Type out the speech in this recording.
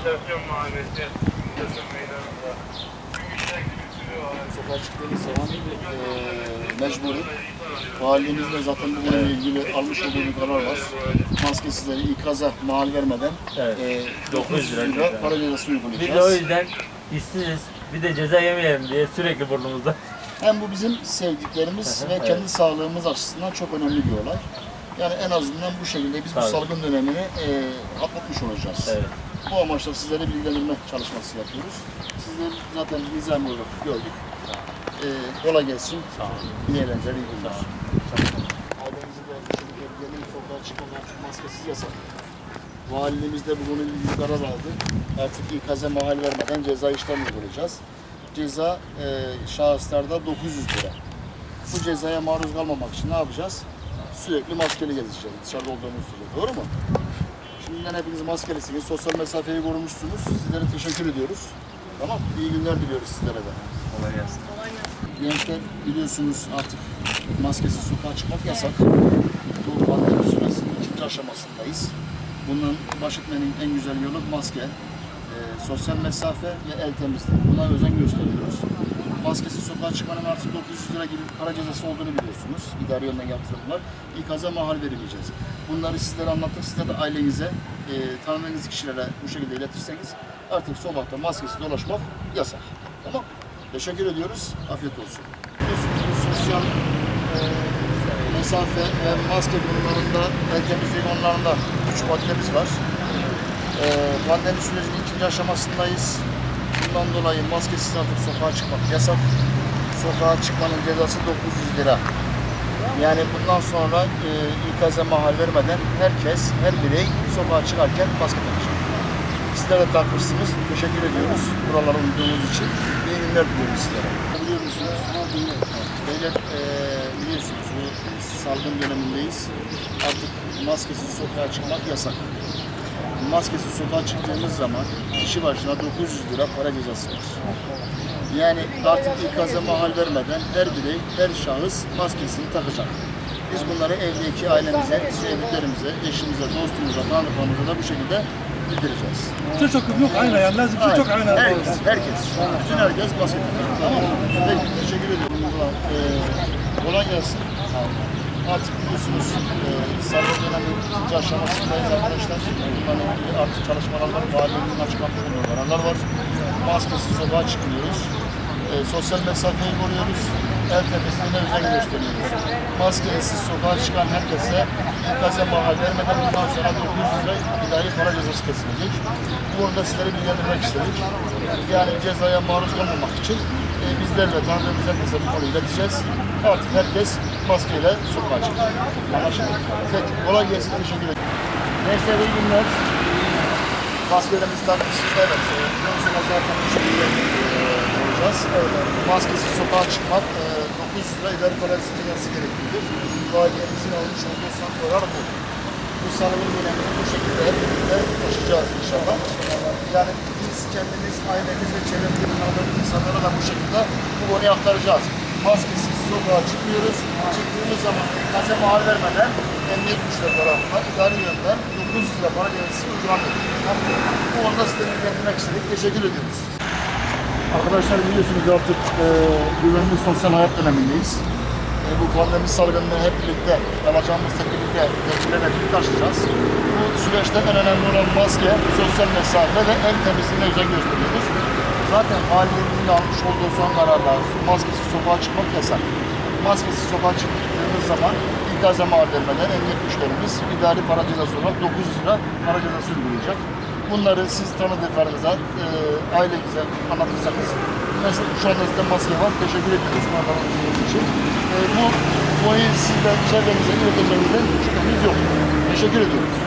İstasyon Mahallesi, İstasyon Meydanı'nda. Sokağa çıktığımız zaman eee mecburi. Valiliğimiz de zaten bununla ilgili almış olduğu bir karar var. Maskesizleri ikaza mal vermeden Evet. eee 900 lira ceza. para cezası Biz de o uygulayacağız. yüzden işsiziz. Bir de ceza yemeyelim diye sürekli burnumuzda. Hem bu bizim sevdiklerimiz ve Evet. kendi sağlığımız açısından çok önemli bir olay. Yani en azından bu şekilde biz bu Tabii. salgın dönemini eee atlatmış olacağız. Evet. Bu amaçla sizlere bilgilendirme çalışması yapıyoruz. Sizleri zaten nizami olarak gördük. Ee, kolay gelsin. Sağ olun. İyi eğlenceler, iyi günler. Ailemizi de şekilde gelin sokağa çıkmak artık maskesiz yasak. Valiliğimiz de bu konuyla ilgili karar aldı. Artık ikaze mahal vermeden ceza işlem uygulayacağız. Ceza e, şahıslarda 900 lira. Bu cezaya maruz kalmamak için ne yapacağız? Sürekli maskeli gezeceğiz dışarıda olduğumuz sürece. Doğru mu? Şimdiden hepiniz maskelisiniz, sosyal mesafeyi korumuşsunuz. Sizlere teşekkür ediyoruz. Tamam, iyi günler diliyoruz sizlere de. Kolay gelsin. Gençler biliyorsunuz artık maskesiz sokağa çıkmak yasak. Bu pandemi süresinin ikinci aşamasındayız. Bunun baş etmenin en güzel yolu maske, e, sosyal mesafe ve el temizliği. Buna özen gösteriyoruz. Maskesiz sokağa çıkmanın artık 900 lira gibi para cezası olduğunu biliyorsunuz. İdari yönden yaptırımlar. İkaza mahal verilmeyeceğiz. Bunları sizlere anlattık. Sizler de ailenize, e, tanıdığınız kişilere bu şekilde iletirseniz artık sokakta maskesiz dolaşmak yasak. Tamam Teşekkür ediyoruz. Afiyet olsun. Sosyal e, mesafe ve maske konularında, el temizliği konularında üç maddemiz var. E, pandemi sürecinin ikinci aşamasındayız. Bundan dolayı maskesiz artık sokağa çıkmak yasak. Sokağa çıkmanın cezası 900 lira. Yani bundan sonra e, ikaze mahal vermeden herkes, her birey sokağa çıkarken maske takacak. Sizler de takmışsınız. Teşekkür ediyoruz buralara uyduğunuz için. İyi günler diliyorum sizlere. Biliyor musunuz? Beyler eee biliyorsunuz bu salgın dönemindeyiz. Artık maskesiz sokağa çıkmak yasak. Maskesiz sokağa çıktığımız zaman kişi başına 900 lira para cezası var. Yani artık ikaza mahal vermeden her birey, her şahıs maskesini takacak. Biz bunları evdeki ailemize, sevdiklerimize, eşimize, dostumuza, tanıdıklarımıza da bu şekilde bildireceğiz. Çok yok aynı yani lazım çok aynı. Herkes, herkes. Bütün herkes basit. Tamam mı? Peki, teşekkür ediyorum. Ee, kolay gelsin. Artık biliyorsunuz e, salgın dönemi ikinci aşamasındayız arkadaşlar. Bunlarla ilgili artık çalışmalar var. Valiliğin açıklamış olduğu kararlar var. Maskesiz sokağa çıkmıyoruz. E, sosyal mesafeyi koruyoruz. El temizliğine özen gösteriyoruz. Maskesiz sokağa çıkan herkese ikaze mahal vermeden bundan sonra 900 lira idari para cezası kesilecek. Bu konuda sizleri bilgilendirmek istedik. Yani cezaya maruz kalmamak için e, bizler ve tanıdığımız herkese bu konuyu ileteceğiz. Artık herkes maskeyle sokağa çıkıyor. Anlaşıldı. Peki, kolay gelsin. Teşekkür ederim. Gençler iyi günler. Maskelerimizi takmışsınız. Evet. e, Bundan sonra zaten bu şekilde e, olacağız. Maskesiz sokağa çıkmak e, 900 lira idari para cezası gereklidir. Validemizin almış olduğu son karar bu. Bu salgın dönemini bu şekilde hep birlikte aşacağız inşallah. Yani biz kendimiz, ailemiz ve çevremizde tanıdığımız insanlara da bu şekilde bu konuyu aktaracağız. Maskesiz sokağa çıkmıyoruz. Çıktığımız zaman kaze mahal vermeden emniyet güçleri tarafından idari yönden 900 lira para cezası uygulanıyor. Bu konuda size bilgilendirmek istedik. Teşekkür ediyoruz. Arkadaşlar biliyorsunuz artık e, güvenli sosyal hayat dönemindeyiz. E, bu pandemi salgınını hep birlikte alacağımız tedbirle tedbirlerle birlikte aşacağız. Bu süreçte en önemli olan maske, sosyal mesafe ve el temizliğine özen gösteriyoruz. Zaten valiliğimizin almış olduğu son kararla maskesiz sokağa çıkmak yasak. Maskesiz sokağa çıktığımız zaman ikaze mahal vermeden emniyet güçlerimiz idari para cezası olarak 900 lira para cezası uygulayacak. Bunları siz tanıdıklarınıza, e, ailenize anlatırsanız, mesela şu anda sizde maske var, teşekkür ediyoruz buna tanıdığınız için. E, bu konuyu sizden çevrenize ileteceğinizden şüphemiz yok. Teşekkür ediyoruz.